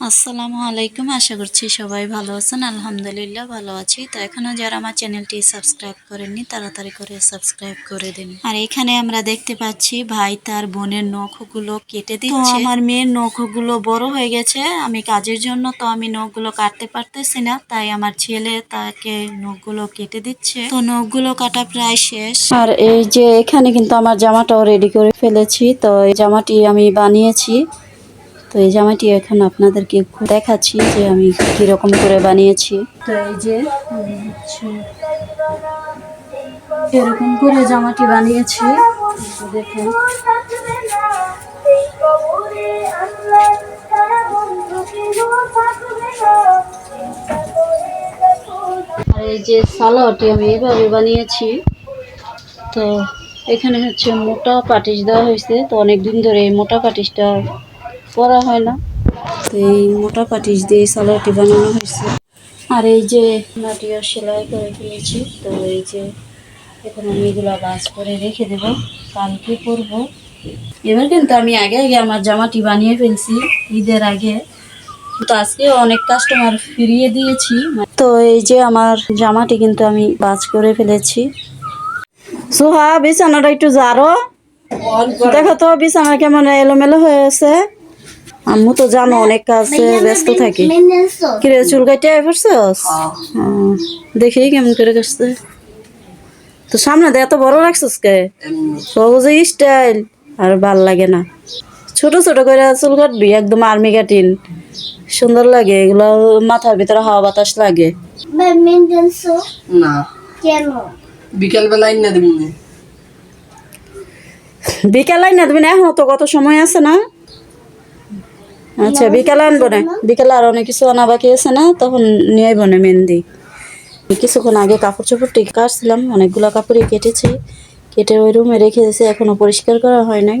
আসসালামু আলাইকুম আশা করছি সবাই ভালো আছেন। আলহামদুলিল্লাহ ভালো আছি। তো এখনও যারা আমার চ্যানেলটি সাবস্ক্রাইব করেননি তাড়াতাড়ি করে সাবস্ক্রাইব করে দিন। আর এখানে আমরা দেখতে পাচ্ছি ভাই তার বোনের নখগুলো কেটে দিচ্ছে। আমার মেয়ের নখগুলো বড় হয়ে গেছে। আমি কাজের জন্য তো আমি নখগুলো কাটতে পারতেছি না তাই আমার ছেলে তাকে নখগুলো কেটে দিচ্ছে। তো নখগুলো কাটা প্রায় শেষ। আর এই যে এখানে কিন্তু আমার জামাটাও রেডি করে ফেলেছি। তো এই জামাটি আমি বানিয়েছি। তো এই জামাটি এখন আপনাদেরকে দেখাচ্ছি যে আমি কীরকম করে বানিয়েছি। তো এই যে এরকম করে জামাটি বানিয়েছি। দেখেন। আর এই যে সালোয়ারটি আমি এইভাবে বানিয়েছি। তো এখানে হচ্ছে মোটা পাটিশ দেওয়া হয়েছে। তো অনেক দিন ধরে এই মোটা পাটিশটা পরা হয় না। তো এই মোটা পাটিস দিয়ে সালোয়ারটি বানানো হয়েছে। আর এই যে নাটিয়া সেলাই করে ফেলেছি তো এই যে এখন আমি এগুলো বাজ করে রেখে দেব কালকে পরব। এবার কিন্তু আমি আগে আগে আমার জামাটি বানিয়ে ফেলছি ঈদের আগে। তো আজকে অনেক কাস্টমার ফিরিয়ে দিয়েছি। তো এই যে আমার জামাটি কিন্তু আমি বাজ করে ফেলেছি। সোহা বিছানাটা একটু জারো দেখো তো বিছানা কেমন এলোমেলো হয়ে আছে আম্মু তো জানো অনেক কাজে ব্যস্ত থাকি। কিরে চুল কাটে পড়ছস হ্যাঁ। দেখি কেমন করে কাটছে। তো সামনে দিয়ে এত বড় রাখছস কে? সহজে স্টাইল আর ভালো লাগে না। ছোট ছোট করে চুল কাটবি একদম আর্মি কাটিন। সুন্দর লাগে এগুলো মাথার ভিতরে হাওয়া বাতাস লাগে। না। কেন? বিকেল বেলায় না দিব বিকালে না তুমি না এখন তো কত সময় আছে না? আচ্ছা বিকালে আনব না? বিকালে আর অনেক কিছু আনা বাকি আছে না? তখন নিয়ে আইবো না মেহেন্দি। কিছুক্ষণ আগে কাপড় চোপড় ঠিক কাটছিলাম, অনেকগুলো কাপড়ই কেটেছি। কেটে ওই রুমে রেখে দিয়েছি, এখনও পরিষ্কার করা হয় নাই।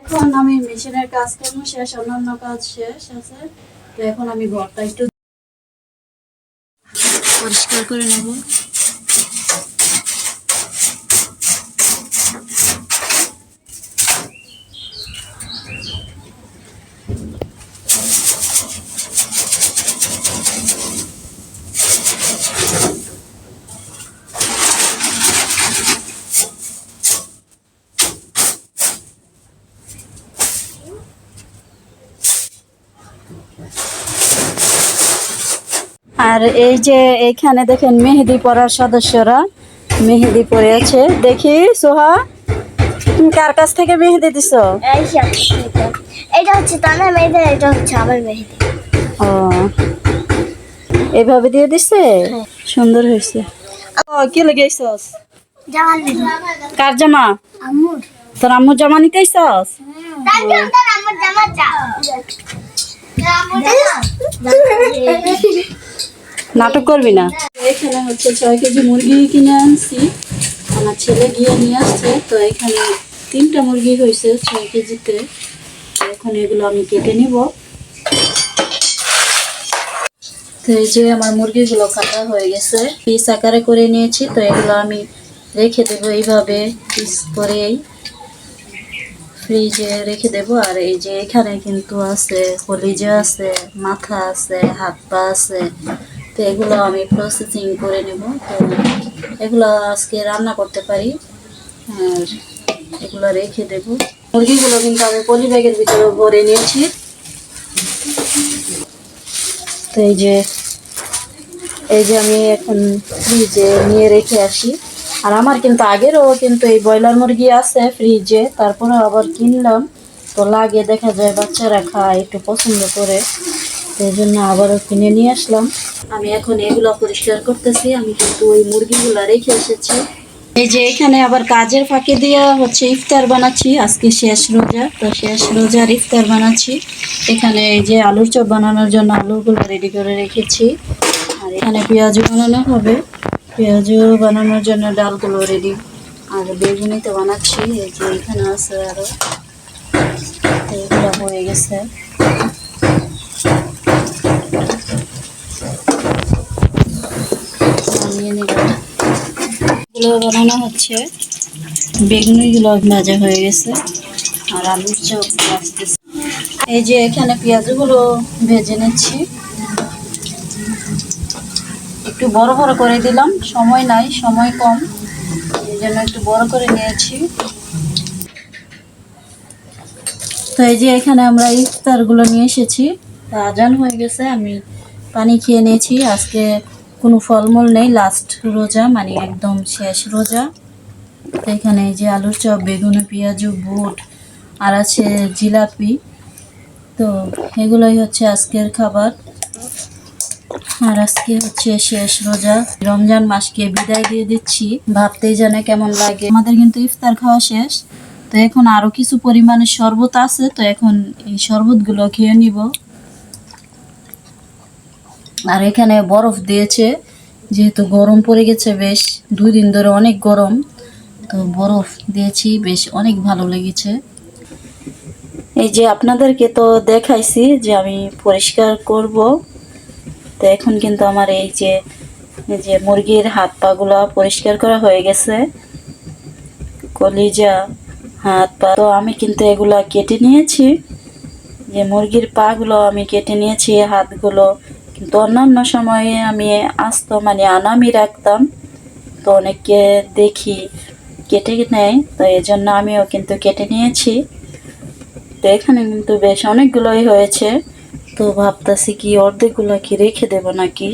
এখন আমি মেশিনের কাজ কর্ম শেষ, অন্যান্য কাজ শেষ আছে। তো এখন আমি ঘরটা একটু পরিষ্কার করে নেব। আর এই যে এইখানে দেখেন মেহেদি পড়ার সদস্যরা মেহেদি পরে আছে দেখি সোহা তুমি কার কাছ থেকে মেহেদি দিছ? মেয়েটা। এটা হচ্ছে তানা মেয়েদের এটা হচ্ছে আমার মেহেদি। ও এইভাবে দিয়ে দিছে? সুন্দর হয়েছে। ও কি মেহেদি। কার জামা? আম্মুর। তোর আম্মুর জামা নিতেছস জামা নাটক করবি না? এখানে হচ্ছে ছয় কেজি মুরগি কিনে আনছি। আমার ছেলে গিয়ে নিয়ে আসছে। তো এখানে তিনটা মুরগি হয়েছে ছয় কেজিতে। এখন এগুলো আমি কেটে নিব। তো এই যে আমার মুরগিগুলো কাটা হয়ে গেছে। পিস আকারে করে নিয়েছি। তো এগুলো আমি রেখে দেবো এইভাবে, পিস করেই। ফ্রিজে রেখে দেবো। আর এই যে এখানে কিন্তু আছে, কলিজা আছে, মাথা আছে, হাত পা আছে। তো এগুলো আমি প্রসেসিং করে নেব। তো এগুলো আজকে রান্না করতে পারি। আর এগুলো রেখে দেব। মুরগিগুলো কিন্তু আমি পলি ব্যাগের ভিতরে ভরে নিয়েছি। তো এই যে এই যে আমি এখন ফ্রিজে নিয়ে রেখে আসি। আর আমার কিন্তু আগেরও কিন্তু এই ব্রয়লার মুরগি আছে ফ্রিজে তারপরে আবার কিনলাম। তো লাগে, দেখা যায় বাচ্চারা খায়, একটু পছন্দ করে। এই জন্য আবারও কিনে নিয়ে আসলাম। আমি এখন এগুলো পরিষ্কার করতেছি। আমি কিন্তু ওই মুরগিগুলো রেখে এসেছি। এই যে এখানে আবার কাজের ফাঁকে দিয়ে হচ্ছে ইফতার বানাচ্ছি। আজকে শেষ রোজা তো শেষ রোজার ইফতার বানাচ্ছি। এখানে এই যে আলুর চপ বানানোর জন্য আলুগুলো রেডি করে রেখেছি। আর এখানে পেঁয়াজও বানানো হবে। পেঁয়াজও বানানোর জন্য ডালগুলো রেডি আর বেগুনিতে বানাচ্ছি। এই যে এখানে আছে আরও তো এগুলো হয়ে গেছে। এগুলো বানানো হচ্ছে। বেগুনিগুলো ভাজা হয়ে গেছে আর আলুর চপ আসতেছে। এই যে এখানে পেঁয়াজগুলো ভেজে নিচ্ছি। একটু বড় বড় করে দিলাম। সময় নাই, সময় কম। এই জন্য একটু বড় করে নিয়েছি। তো এই যে এখানে আমরা ইফতারগুলো নিয়ে এসেছি। তা আজান হয়ে গেছে, আমি পানি খেয়ে নিয়েছি। আজকে কোনো ফলমূল নেই লাস্ট রোজা মানে একদম শেষ রোজা। তো এখানে এই যে আলুর চপ, বেগুন, পেঁয়াজ, বুট, আর আছে জিলাপি। তো এগুলোই হচ্ছে আজকের খাবার। আর আজকে হচ্ছে শেষ রোজা। রমজান মাসকে বিদায় দিয়ে দিচ্ছি। ভাবতেই জানে কেমন লাগে। আমাদের কিন্তু ইফতার খাওয়া শেষ। তো এখন আরও কিছু পরিমাণে শরবত আছে। তো এখন এই শরবতগুলো খেয়ে নিব। আর এখানে বরফ দিয়েছে, যেহেতু গরম পড়ে গেছে বেশ, দুই দিন ধরে অনেক গরম, তো বরফ দিয়েছি, বেশ অনেক ভালো লেগেছে। এই যে আপনাদেরকে তো দেখাইছি যে আমি পরিষ্কার করব, তো এখন কিন্তু আমার এই যে যে মুরগির হাত পাগুলো পরিষ্কার করা হয়ে গেছে, কলিজা, হাত পা, তো আমি কিন্তু এগুলা কেটে নিয়েছি, যে মুরগির পাগুলো আমি কেটে নিয়েছি হাতগুলো কিন্তু অন্যান্য সময়ে আমি আসতো মানে আনামি রাখতাম। তো অনেককে দেখি কেটে নেয়, তো এই জন্য আমিও কিন্তু কেটে নিয়েছি। তো এখানে কিন্তু বেশ অনেকগুলোই হয়েছে। তো ভাবতেছি কি অর্ধেকগুলো কি রেখে দেব নাকি?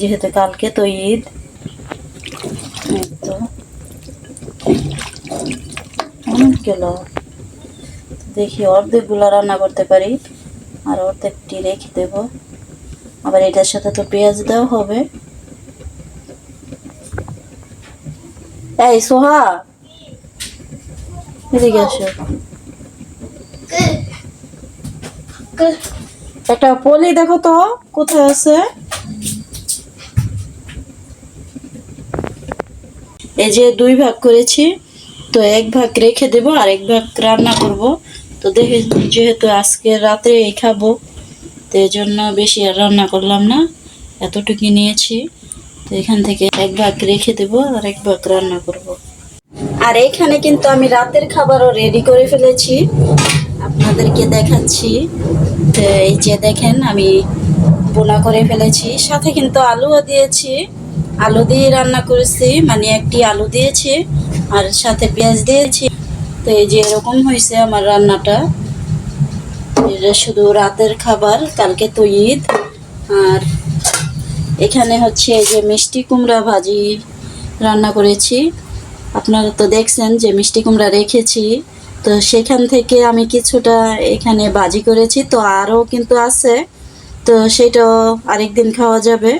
যেহেতু কালকে তো ঈদ। তো। অনেকগুলো দেখি অর্ধেকগুলো রান্না করতে পারি, আর অর্ধেকটি রেখে দেব। আবার এটার সাথে তো পেঁয়াজ দেওয়া হবে। এই, সোহা! এদিকে আসো। একটা পলি দেখো তো, কোথায় আছে? এই যে দুই ভাগ করেছি, তো এক ভাগ রেখে দেব আর এক ভাগ রান্না করব। তো দেখে, যেহেতু আজকে রাতে এই খাব। তো এই জন্য বেশি আর রান্না করলাম না। এতটুকু নিয়েছি। তো এখান থেকে এক ভাগ রেখে দেব আর এক ভাগ রান্না করব। আর এখানে কিন্তু আমি রাতের খাবারও রেডি করে ফেলেছি। আপনাদেরকে দেখাচ্ছি। তো এই যে দেখেন, আমি বোনা করে ফেলেছি। সাথে কিন্তু আলুও দিয়েছি। আলু দিয়ে রান্না করেছি। মানে একটি আলু দিয়েছি আর সাথে পেঁয়াজ দিয়েছি। তো এই যে এরকম হয়েছে আমার রান্নাটা। এটা শুধু রাতের খাবার, কালকে তো ঈদ। আর এখানে হচ্ছে যে মিষ্টি কুমড়া ভাজি রান্না করেছি। আপনারা তো দেখছেন যে মিষ্টি কুমড়া রেখেছি। তো সেখান থেকে আমি কিছুটা এখানে বাজি করেছি, তো আরও কিন্তু আছে। তো সেটাও আরেকদিন খাওয়া যাবে।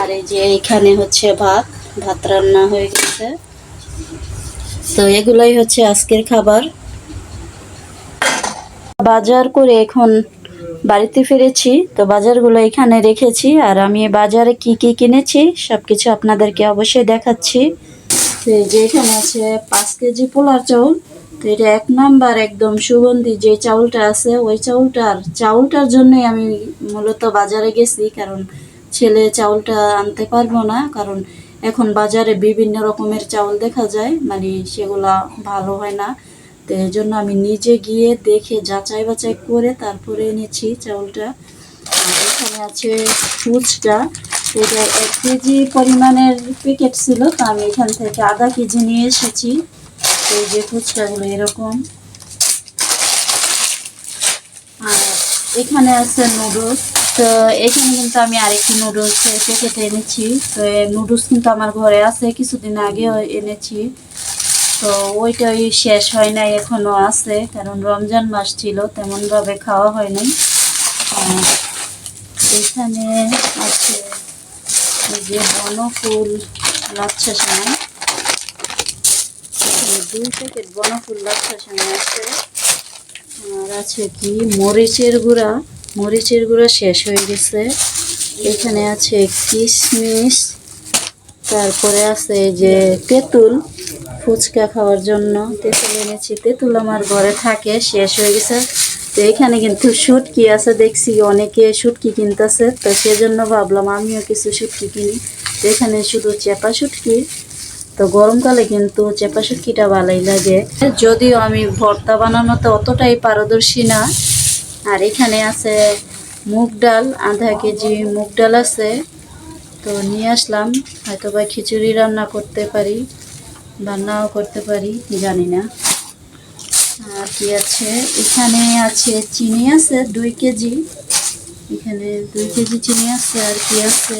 আর এই যে এখানে হচ্ছে ভাত ভাত রান্না হয়ে গেছে। তো এগুলাই হচ্ছে আজকের খাবার। বাজার করে এখন বাড়িতে ফিরেছি, তো বাজারগুলো এখানে রেখেছি আর আমি বাজারে কি কি কিনেছি সব কিছু আপনাদেরকে অবশ্যই দেখাচ্ছি। তো যে এখানে আছে পাঁচ কেজি পোলার চাউল, তো এটা এক নাম্বার একদম সুগন্ধি যে চাউলটা আছে, ওই চাউলটার চাউলটার জন্যই আমি মূলত বাজারে গেছি, কারণ ছেলে চাউলটা আনতে পারব না, কারণ এখন বাজারে বিভিন্ন রকমের চাউল দেখা যায় মানে সেগুলা ভালো হয় না। তো এই জন্য আমি নিজে গিয়ে দেখে যাচাই বাছাই করে তারপরে এনেছি চাউলটা। আর এখানে আছে ফুচকা এটা এক কেজি পরিমাণের প্যাকেট ছিল, তো আমি এখান থেকে আধা কেজি নিয়ে এসেছি। এই যে ফুচকাগুলো এরকম। আর এখানে আছে নুডলস। তো এখানে কিন্তু আমি আরেকটি নুডলস প্যাকেট এনেছি। তো নুডলস কিন্তু আমার ঘরে আছে, কিছুদিন আগে এনেছি। তো ওইটাই শেষ হয় নাই, এখনও আছে। কারণ রমজান মাস ছিল, তেমনভাবে খাওয়া হয় নাই। এখানে আছে এই যে বনফুল লাচ্ছা এখানে দুই প্যাকেট বনফুল লাচ্ছা সামান আছে। আর আছে কি? মরিচের গুঁড়া। মরিচের গুঁড়া শেষ হয়ে গেছে। এখানে আছে কিশমিশ। তারপরে আছে যে তেঁতুল। ফুচকা খাওয়ার জন্য। তেঁতুল এনেছি। তেঁতুল আমার ঘরে থাকে, শেষ হয়ে গেছে। তো এখানে কিন্তু শুটকি আছে, দেখছি অনেকে শুটকি কিনতেছে। তো সেজন্য ভাবলাম আমিও কিছু শুটকি কিনি। তো এখানে শুধু চেপা শুটকি। তো গরমকালে কিন্তু চেপা শুটকিটা ভালোই লাগে। যদিও আমি ভর্তা বানানোতে অতটাই পারদর্শী না। আর এখানে আছে মুগ ডাল, আধা কেজি মুগ ডাল আছে। তো নিয়ে আসলাম হয়তো বা খিচুড়ি রান্না করতে পারি। বা নাও করতে পারি জানি না। আর কি আছে? এখানে আছে চিনি আছে, দুই কেজি। এখানে দুই কেজি চিনি আছে, আর কি আছে?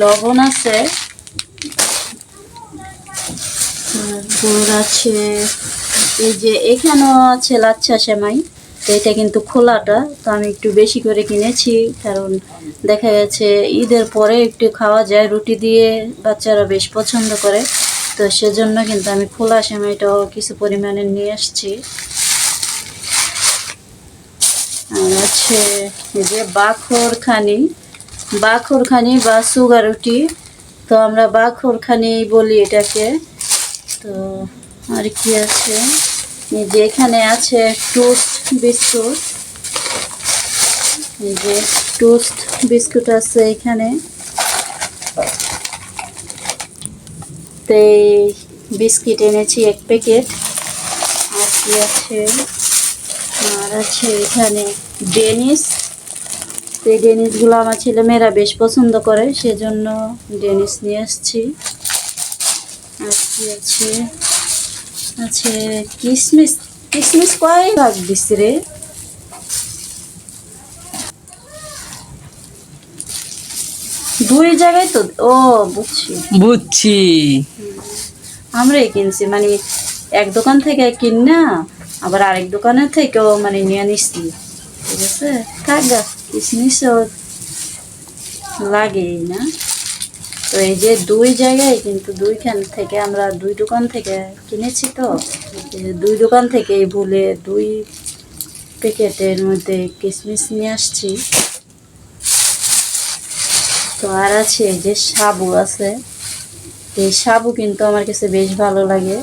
লবণ আছে। তারপর আছে। এই যে এখানেও আছে লাচ্ছা সেমাই এটা কিন্তু খোলাটা, তো আমি একটু বেশি করে কিনেছি, কারণ দেখা গেছে ঈদের পরে একটু খাওয়া যায়, রুটি দিয়ে বাচ্চারা বেশ পছন্দ করে। তো সেজন্য কিন্তু আমি খোলা সেমাইটাও কিছু পরিমাণে নিয়ে আসছি। আর আছে যে বাখরখানি বাখরখানি বা সুগার রুটি, তো আমরা বাখরখানি বলি এটাকে। তো আর কি আছে? যে এখানে আছে টোস্ট বিস্কুট। এই যে টোস্ট বিস্কুট আছে এখানে। তো এই বিস্কিট এনেছি এক প্যাকেট। আর কি আছে? আর আছে এখানে ডেনিস। এই ডেনিসগুলো আমার ছেলেমেয়েরা বেশ পছন্দ করে, সেজন্য ডেনিস নিয়ে এসছি আর কি আছে? আছে কিসমিস কিসমিস কয় ভাগ দিস রে? দুই জায়গায় তো ও বুঝছি। বুঝছি। আমরাই কিনছি মানে এক দোকান থেকে কিন না আবার আরেক দোকানের থেকেও মানে নিয়ে নিচ্ছি ঠিক আছে? থাক গা কিসমিসও লাগেই না। তো এই যে দুই জায়গায় কিন্তু দুইখান থেকে আমরা দুই দোকান থেকে কিনেছি তো। দুই দোকান থেকে ভুলে দুই প্যাকেটের মধ্যে কিসমিস নিয়ে আসছি। তো আর আছে এই যে সাবু আছে। এই সাবু কিন্তু আমার কাছে বেশ ভালো লাগে।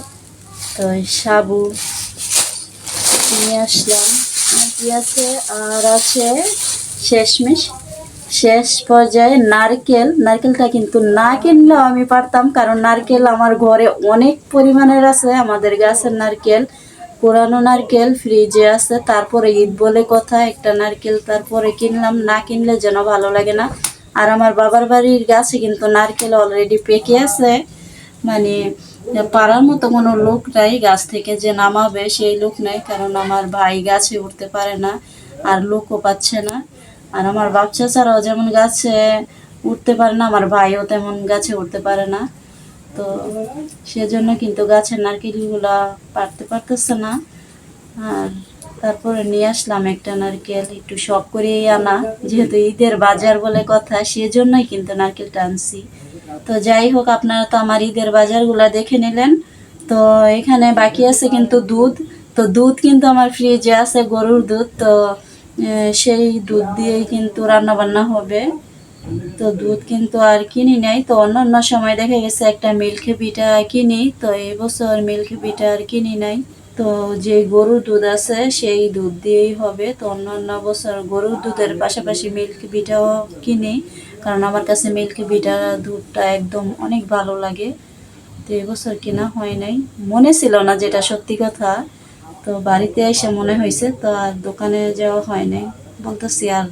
তো এই সাবু নিয়ে আসলাম। কি আছে? আর আছে শেষমেশ। শেষ পর্যায়ে নারকেল। নারকেলটা কিন্তু না কিনলেও আমি পারতাম, কারণ নারকেল আমার ঘরে অনেক পরিমাণের আছে। আমাদের গাছের নারকেল, পুরানো নারকেল, ফ্রিজে আছে। তারপরে ঈদ বলে কথা, একটা নারকেল তারপরে কিনলাম, না কিনলে যেন ভালো লাগে না। আর আমার বাবার বাড়ির গাছে কিন্তু নারকেল অলরেডি পেকে আছে। মানে পাড়ার মতো কোনো লোক নাই, গাছ থেকে যে নামাবে সেই লোক নাই, কারণ আমার ভাই গাছে উঠতে পারে না আর লোকও পাচ্ছে না। আর আমার বাচ্চা ছাড়াও যেমন গাছে উঠতে পারে না, আমার ভাইও তেমন গাছে উঠতে পারে না। তো সেজন্য কিন্তু গাছের নারকেলগুলা পারতে পারতেছে না। আর তারপরে নিয়ে আসলাম একটা নারকেল, একটু শখ করেই আনা। যেহেতু ঈদের বাজার বলে কথা, সেজন্যই কিন্তু নারকেলটা আনছি। তো যাই হোক, আপনারা তো আমার ঈদের বাজারগুলো দেখে নিলেন। তো এখানে বাকি আছে কিন্তু দুধ। তো দুধ কিন্তু আমার ফ্রিজে আছে, গরুর দুধ। তো সেই দুধ দিয়েই কিন্তু রান্না বান্না হবে। তো দুধ কিন্তু আর কিনি নাই। তো অন্যান্য সময় দেখা গেছে একটা মিল্ক পিঠা কিনি। তো এই বছর মিল্ক পিঠা আর কিনি নাই। তো যে গরুর দুধ আছে সেই দুধ দিয়েই হবে। তো অন্যান্য বছর গরুর দুধের পাশাপাশি মিল্ক পিঠাও কিনি কারণ আমার কাছে মিল্ক পিঠা দুধটা একদম অনেক ভালো লাগে। তো এবছর কেনা হয় নাই। মনে ছিল না যেটা সত্যি কথা। তো বাড়িতে এসে মনে হয়েছে তো আর দোকানে যাওয়া হয় নাই। বলতেছি আর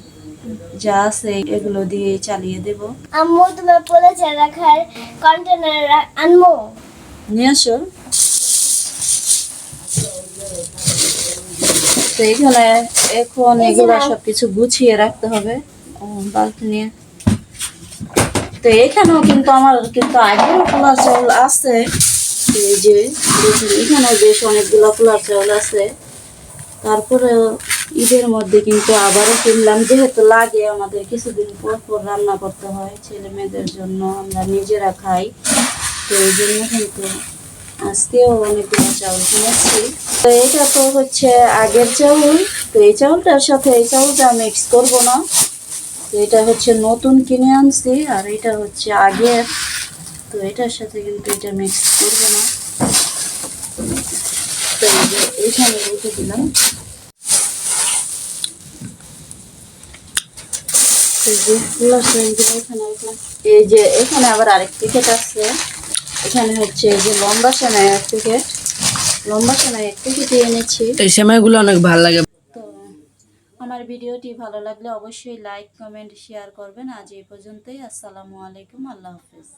যা আছে এগুলো দিয়ে চালিয়ে দেব। আম্মু তোমার বলেছে রাখার কন্টেনার আনমো নিয়ে আসো। তো এখানে এখন এগুলো সবকিছু গুছিয়ে রাখতে হবে। বালতি নিয়ে। তো এখানেও কিন্তু আমার কিন্তু আগেও পোলার চাউল আছে। এই যে এখানেও বেশ অনেকগুলো পোলার চাউল আছে। তারপরে ঈদের মধ্যে কিন্তু আবারও কিনলাম যেহেতু লাগে আমাদের কিছুদিন পর পর রান্না করতে হয়। ছেলে মেয়েদের জন্য আমরা নিজেরা খাই। তো এই জন্য কিন্তু আজকেও অনেকগুলো চাউল কিনেছি। তো এটা তো হচ্ছে আগের চাউল। তো এই চাউলটার সাথে এই চাউলটা মিক্স করব না। তো এটা হচ্ছে নতুন কিনে আনছি আর এটা হচ্ছে আগের। তো এটার সাথে কিন্তু এটা মিক্স করব না। তো এইখানে রেখে দিলাম। এই যে এখানে আবার আরেক প্যাকেট আছে। এখানে হচ্ছে যে লম্বা সেমাই এক প্যাকেট। লম্বা সেমাই এক প্যাকেটই এনেছি। এই সময়গুলো অনেক ভালো লাগে। তো আমার ভিডিওটি ভালো লাগলে অবশ্যই লাইক কমেন্ট শেয়ার করবেন। আজ এই পর্যন্তই। আসসালামু আলাইকুম। আল্লাহ হাফিজ।